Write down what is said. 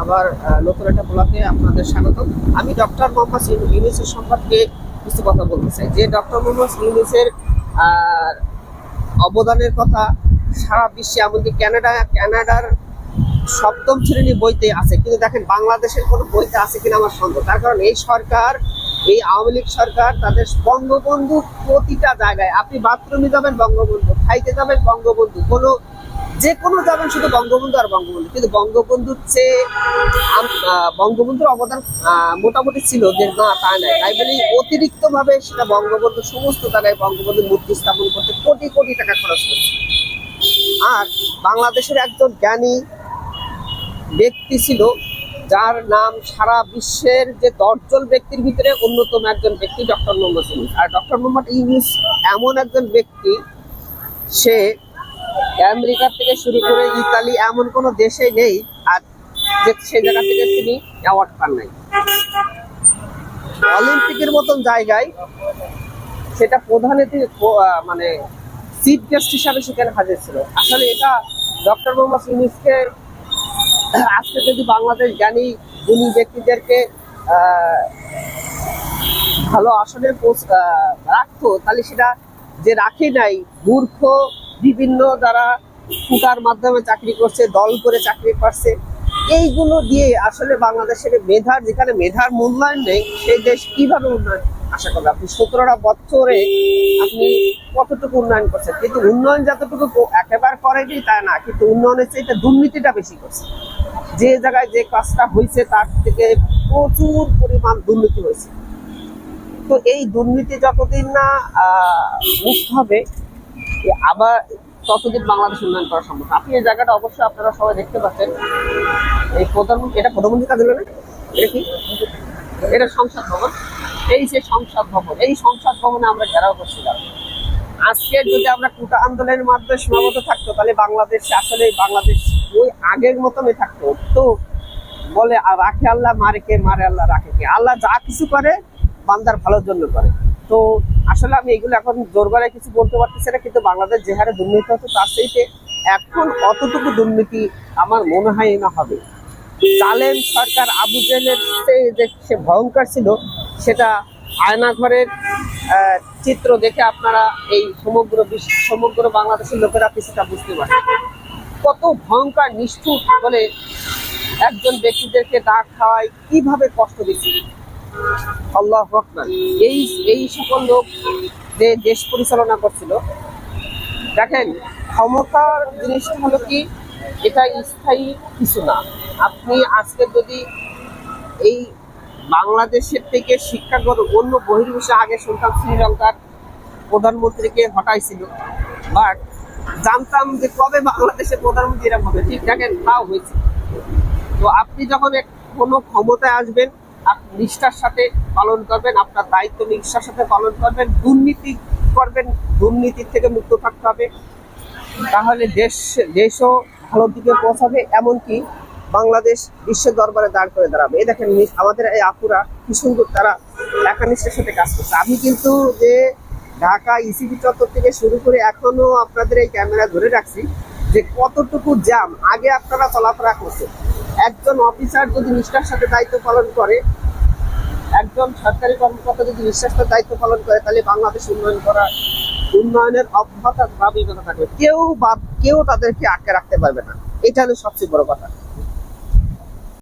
আবার নতুন একটা আপনাদের আমি ডক্টর সম্পর্কে কথা বলতে চাই। যে ডক্টর অবদানের কথা সারা বিশ্বে, এমনকি কানাডা কানাডার সপ্তম শ্রেণি বইতে আছে। কিন্তু দেখেন, বাংলাদেশের কোনো বইতে আছে কিনা আমার সন্দেহ। তার কারণ এই সরকার, এই আওয়ামী লীগ সরকার তাদের বঙ্গবন্ধু প্রতিটা জায়গায়, আপনি বাথরুমে যাবেন বঙ্গবন্ধু, খাইতে যাবেন বঙ্গবন্ধু, কোনো যে কোনো যাবেন শুধু বঙ্গবন্ধু আর বঙ্গবন্ধু, কিন্তু বঙ্গবন্ধুর চেয়ে বঙ্গবন্ধুর অবদান মোটামুটি ছিল যে না তা নাই। তাই বলে অতিরিক্ত ভাবে সেটা বঙ্গবন্ধু সমস্ত জায়গায় বঙ্গবন্ধুর মূর্তি স্থাপন করতে কোটি কোটি টাকা খরচ করছে আর বাংলাদেশের একজন জ্ঞানী ব্যক্তি ছিল, যার নাম সারা বিশ্বের যে দশজন ব্যক্তির ভিতরে অন্যতম একজন ব্যক্তি ডক্টর মোহাম্মদ আর ডক্টর মোহাম্মদ ইউনুস এমন একজন ব্যক্তি, সে আমেরিকা থেকে শুরু করে ইতালি এমন কোনো দেশে নেই, আর যে সে জায়গা থেকে তিনি অ্যাওয়ার্ড পান নাই। অলিম্পিকের মতন জায়গায় সেটা প্রধান মানে চিফ গেস্ট হিসাবে সেখানে হাজির ছিল। আসলে এটা ডক্টর মোহাম্মদ ইউনুসকে আজকে যদি বাংলাদেশ জ্ঞানী গুণী ব্যক্তিদেরকে ভালো আসনে রাখতো, তাহলে সেটা যে রাখে নাই, মূর্খ বিভিন্ন যারা ফুটার মাধ্যমে চাকরি করছে, দল করে চাকরি করছে এইগুলো দিয়ে আসলে বাংলাদেশের মেধার, যেখানে মেধার মূল্যায়ন নেই, সেই দেশ কীভাবে উন্নয়ন, আশা করবে আপনি সতেরোটা বছরে আপনি কতটুকু উন্নয়ন করছেন? কিন্তু উন্নয়ন যতটুকু একেবারে করেনি তা না, কিন্তু উন্নয়নের চেয়ে দুর্নীতিটা বেশি করছে। যে জায়গায় যে কাজটা হয়েছে, তার থেকে প্রচুর পরিমাণ দুর্নীতি হয়েছে। তো এই দুর্নীতি যতদিন না মুক্ত হবে আবার ততদিন বাংলাদেশ উন্নয়ন করা সম্ভব আপনি এই জায়গাটা অবশ্যই আপনারা সবাই দেখতে পাচ্ছেন। এই প্রধানমন্ত্রী এটা প্রধানমন্ত্রী কাজ হলো না? এটা কি? এটা সংসদ ভবন। এই যে সংসদ ভবন, এই সংসদ ভবনে আমরা ঘেরাও করছিলাম। আজকে যদি আমরা কুটা আন্দোলনের মাধ্যমে সীমাবদ্ধ থাকতো, তাহলে বাংলাদেশ আসলে বাংলাদেশ ওই আগের মতনই থাকতো। তো বলে রাখে আল্লাহ, মারে কে? মারে আল্লাহ, রাখে কে? আল্লাহ যা কিছু করে, বান্দার ভালোর জন্য করে। তো আসলে আমি এগুলো এখন জোর গলায় কিছু বলতে পারতেছি না, কিন্তু বাংলাদেশ যে হারে দুর্নীতি হতো তার চাইতে এখন অতটুকু দুর্নীতি আমার মনে হয় না হবে। জালেম সরকার আবু জেলের যে সে ভয়ঙ্কর ছিল, সেটা আয়নাঘরের চিত্র দেখে আপনারা এই সমগ্র বিশ্ব, সমগ্র বাংলাদেশের লোকেরা কিছুটা বুঝতে পারে কত ভয়ঙ্কর, নিষ্ঠুর বলে একজন ব্যক্তিদেরকে ডাক খাওয়ায় কীভাবে কষ্ট দিচ্ছে আল্লাহ এই এই সকল লোক যে দেশ পরিচালনা করছিল, দেখেন, ক্ষমতার জিনিসটা হলো কি? এটা স্থায়ী কিছু না। আপনি আজকে যদি এই বাংলাদেশের থেকে শিক্ষা অন্য বহির্বিশ্বে আগে শুনতাম শ্রীলঙ্কার প্রধানমন্ত্রীকে হটাইছিল, বাট জানতাম যে কবে বাংলাদেশের প্রধানমন্ত্রী এরকম হবে। ঠিক দেখেন, তাও হয়েছে। তো আপনি যখন কোনো ক্ষমতায় আসবেন নিষ্ঠার সাথে পালন করবেন, আপনার দায়িত্ব নিষ্ঠার সাথে পালন করবেন, দুর্নীতি করবেন, দুর্নীতির থেকে মুক্ত থাকতে হবে। তাহলে দেশ, দেশও ভালোর দিকে পৌঁছাবে, এমনকি বাংলাদেশ বিশ্বের দরবারে দাঁড় করে দাঁড়াবে। এই দেখেন আমাদের এই আপুরা কি সুন্দর, তারা একানিষ্ঠের সাথে কাজ করছে। আমি কিন্তু যে ঢাকা ইসিবি চত্বর থেকে শুরু করে এখনও আপনাদের এই ক্যামেরা ধরে রাখছি। যে কতটুকু জ্যাম আগে আপনারা চলাফেরা করছেন একজন অফিসার যদি নিষ্ঠার সাথে দায়িত্ব পালন করে, একজন সরকারি কর্মকর্তা যদি নিঃশ্বাস দায়িত্ব পালন করে, তাহলে বাংলাদেশ উন্নয়ন করা, উন্নয়নের অব্যাহত থাকবে। কেউ বা কেউ তাদেরকে আটকে রাখতে পারবে না। এটা হলো সবচেয়ে বড় কথা।